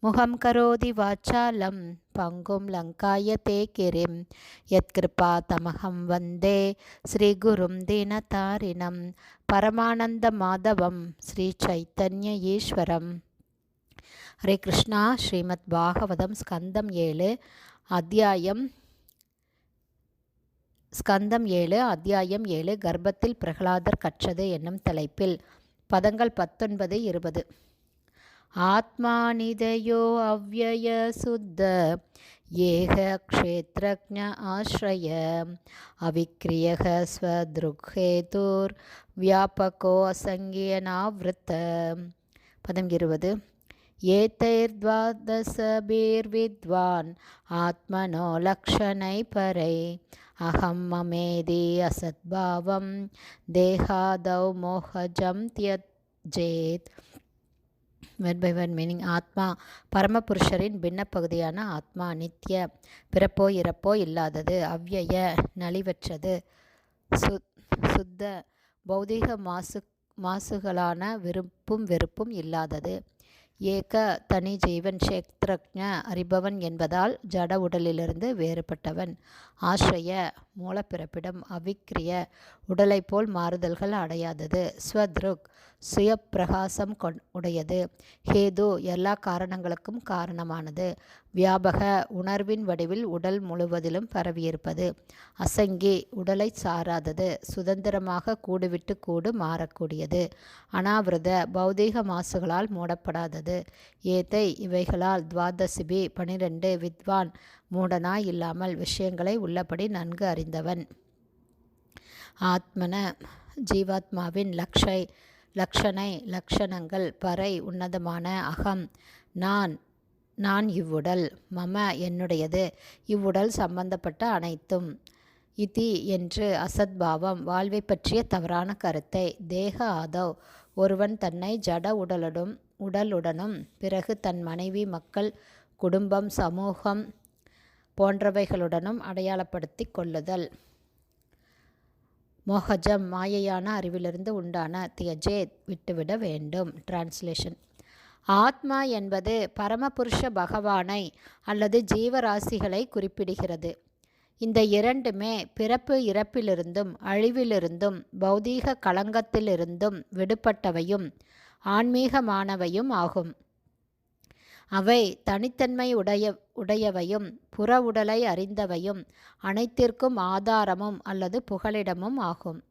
முகம் கரோதி வாச்சாலம் பங்கும் லங்காய தே கிரிம் யத்கிருபா தமகம் வந்தே ஸ்ரீகுரும் தீனதாரிணம் பரமானந்த மாதவம் ஸ்ரீ சைத்தன்ய ஈஸ்வரம். ஹரே கிருஷ்ணா ஸ்ரீமத் பாகவதம் ஸ்கந்தம் ஏழு அத்தியாயம் ஸ்கந்தம் ஏழு அத்தியாயம் ஏழு கர்ப்பத்தில் பிரகலாதர் கற்றது என்னும் தலைப்பில். பதங்கள் பத்தொன்பது இருபது. ஆத்மானிதயோ அவ்வய சுத்த ஏக க்ஷேத்ரஜ ஆஸ்ரய அவிக்ரியக ஸ்வத்ருஹேதுர் வியாபகோ அசங்கியனாவிருத்த. பதம் இருபது. ஏத்தைர்த்வாதசபீர்வித்வான் ஆத்மனோ லக்ஷனை பரை. அகம் மமேதி அசத்பாவம் தேகாதௌ வேர்ட் பை வேர்ட் மீனிங் ஆத்மா. பரமபுருஷரின் பின்ன பகுதியான ஆத்மா நித்திய பிறப்போ இறப்போ இல்லாதது அவ்யய நலிவற்றது. சு சுத்த பௌதீக மாசு மாசுகளான விருப்பும் வெறுப்பும் இல்லாதது. ஏக தனி ஜீவன் க்ஷேத்ரஜ அறிபவன் என்பதால் ஜட உடலிலிருந்து வேறுபட்டவன். ஆசிரிய மூலப்பிறப்பிடம் அவிக்ரிய உடலை போல் மாறுதல்கள் அடையாதது. ஸ்வத்ருக் சுயப்பிரகாசம் கொண் உடையது. ஹேது எல்லா காரணங்களுக்கும் காரணமானது. வியாபக உணர்வின் வடிவில் உடல் முழுவதிலும் பரவியிருப்பது. அசங்கி உடலை சாராதது சுதந்திரமாக கூடுவிட்டு கூடு மாறக்கூடியது. அனாவிரத பௌதீக மாசுகளால் மூடப்படாதது. ஏத்தை இவைகளால் துவாதசிபி பனிரெண்டு வித்வான் மூடனாய் இல்லாமல் விஷயங்களை உள்ளபடி நன்கு அறிந்தவன். ஆத்மன ஜீவாத்மாவின் லக்ஷை லக்ஷனை லக்ஷணங்கள் பறை உன்னதமான அகம். நான் நான் இவ்வுடல் மம என்னுடையது இவ்வுடல் சம்பந்தப்பட்ட அனைத்தும். இதி என்று அசத்பாவம் வாழ்வை பற்றிய தவறான கருத்தை. தேக ஆதவ் ஒருவன் தன்னை ஜட உடலுடன் உடலுடனும் பிறகு தன் மனைவி மக்கள் குடும்பம் சமூகம் போன்றவைகளுடனும் அடையாளப்படுத்தி கொள்ளுதல். மோகஜம் மாயையான அறிவிலிருந்து உண்டான தியஜே விட்டுவிட வேண்டும். டிரான்ஸ்லேஷன் ஆத்மா என்பது பரமபுருஷ பகவானை அல்லது ஜீவராசிகளை குறிப்பிடுகிறது. இந்த இரண்டுமே பிறப்பு இறப்பிலிருந்தும் அழிவிலிருந்தும் பௌதீக களங்கத்திலிருந்தும் விடுபட்டவையும் ஆன்மீகமானவையும் ஆகும். அவை தனித்தன்மை உடைய உடையவையும் புற உடலை அறிந்தவையும் அனைத்திற்கும் ஆதாரமும் அல்லது புகலிடமும் ஆகும்.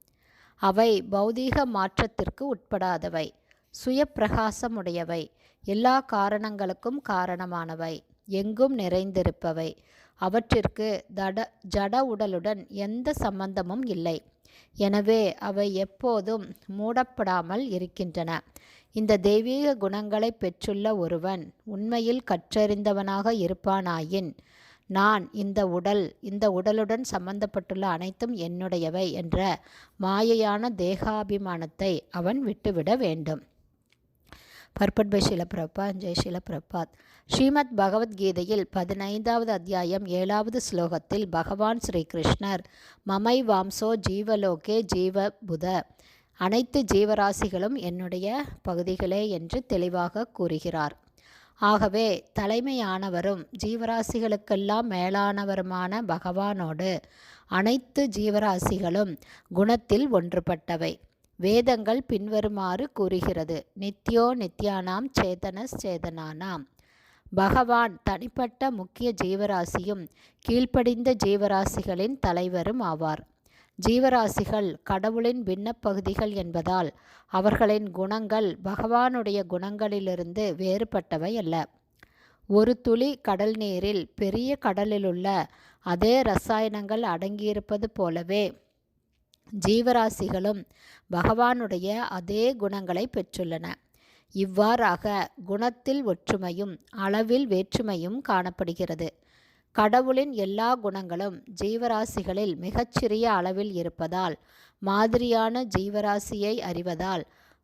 அவை பௌதீக மாற்றத்திற்கு உட்படாதவை. சுயப்பிரகாசமுடையவை. எல்லா காரணங்களுக்கும் காரணமானவை. எங்கும் நிறைந்திருப்பவை. அவற்றிற்கு தட ஜட உடலுடன் எந்த சம்பந்தமும் இல்லை. எனவே அவை எப்போதும் மூடப்படாமல் இருக்கின்றன. இந்த தெய்வீக குணங்களை பெற்றுள்ள ஒருவன் உண்மையில் கற்றறிந்தவனாக இருப்பானாயின் நான் இந்த உடல் இந்த உடலுடன் சம்பந்தப்பட்டுள்ள அனைத்தும் என்னுடையவை என்ற மாயையான தேகாபிமானத்தை அவன் விட்டுவிட வேண்டும். Purport by Srila Prabhupada Jai Srila Prabhupada. Srimad பகவத்கீதையில் பதினைந்தாவது அத்தியாயம் ஏழாவது ஸ்லோகத்தில் பகவான் ஸ்ரீகிருஷ்ணர் மமை வாம்சோ ஜீவலோகே ஜீவ புத அனைத்து ஜீவராசிகளும் என்னுடைய பகுதிகளே என்று தெளிவாக கூறுகிறார். ஆகவே தலைமையானவரும் ஜீவராசிகளுக்கெல்லாம் மேலானவருமான பகவானோடு அனைத்து ஜீவராசிகளும் குணத்தில் ஒன்றுபட்டவை. வேதங்கள் பின்வருமாறு கூறுகிறது. நித்யோ நித்யானாம் சேதனஸ் சேதனானாம். பகவான் தனிப்பட்ட முக்கிய ஜீவராசியும் கீழ்ப்படிந்த ஜீவராசிகளின் தலைவரும் ஆவார். ஜீவராசிகள் கடவுளின் பின்னப்பகுதிகள் என்பதால் அவர்களின் குணங்கள் பகவானுடைய குணங்களிலிருந்து வேறுபட்டவை அல்ல. ஒரு துளி கடல் நீரில் பெரிய கடலிலுள்ள அதே ரசாயனங்கள் அடங்கியிருப்பது போலவே ஜீவராசிகளும் பகவானுடைய அதே குணங்களை பெற்றுள்ளன. இவ்வாறாக குணத்தில் ஒற்றுமையும் அளவில் வேற்றுமையும் காணப்படுகிறது. கடவுளின் எல்லா குணங்களும் ஜீவராசிகளில் மிகச்சிறிய அளவில் இருப்பதால் மாதிரியான ஜீவராசியை அறிவதால்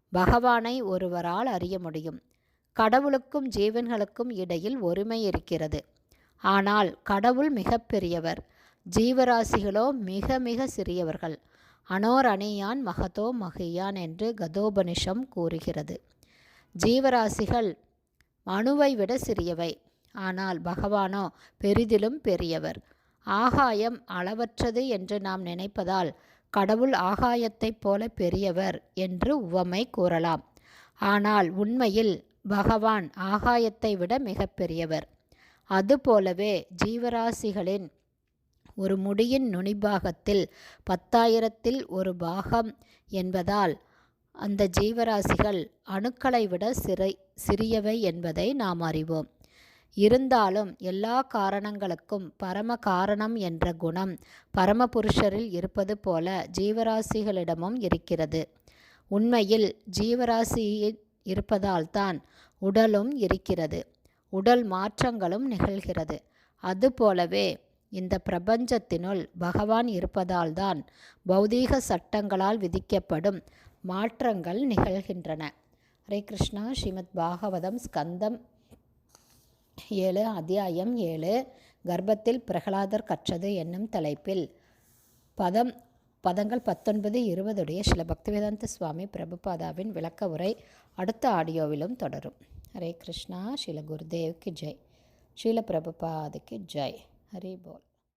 பகவானை ஒருவரால் அறிய முடியும். கடவுளுக்கும் ஜீவன்களுக்கும் இடையில் ஒருமை இருக்கிறது. ஆனால் கடவுள் மிகப்பெரியவர் ஜீவராசிகளோ மிக மிக சிறியவர்கள். அனோரணியான் மகதோ மகியான் என்று கதோபனிஷம் கூறுகிறது. ஜீவராசிகள் அணுவை விட சிறியவை. ஆனால் பகவானோ பெரிதிலும் பெரியவர். ஆகாயம் அளவற்றது என்று நாம் நினைப்பதால் கடவுள் ஆகாயத்தைப் போல பெரியவர் என்று உவமை கூறலாம். ஆனால் உண்மையில் பகவான் ஆகாயத்தை விட மிக பெரியவர். அதுபோலவே ஜீவராசிகளின் ஒரு முடியின் நுனிபாகத்தில் பத்தாயிரத்தில் ஒரு பாகம் என்பதால் அந்த ஜீவராசிகள் அணுக்களை விட சிறை சிறியவை என்பதை நாம் அறிவோம். இருந்தாலும் எல்லா காரணங்களுக்கும் பரம காரணம் என்ற குணம் பரமபுருஷரில் இருப்பது போல ஜீவராசிகளிடமும் இருக்கிறது. உண்மையில் ஜீவராசியில் இருப்பதால்தான் உடலும் இருக்கிறது. உடல் மாற்றங்களும் நிகழ்கிறது. அதுபோலவே இந்த பிரபஞ்சத்தினுள் பகவான் இருப்பதால்தான் பௌதீக சட்டங்களால் விதிக்கப்படும் மாற்றங்கள் நிகழ்கின்றன. ஹரே கிருஷ்ணா. ஸ்ரீமத் பாகவதம் ஸ்கந்தம் ஏழு அத்தியாயம் ஏழு. கர்ப்பத்தில் பிரகலாதர் கற்றது என்னும் தலைப்பில் பதம் பதங்கள் பத்தொன்பது இருபதுடைய சில பக்திவேதாந்த சுவாமி பிரபுபாதாவின் விளக்க உரை அடுத்த ஆடியோவிலும் தொடரும். ஹரே கிருஷ்ணா. ஸ்ரீல குருதேவ்க்கு ஜெய். ஸ்ரீல பிரபுபாதுக்கு ஜெய். ஹரி போல்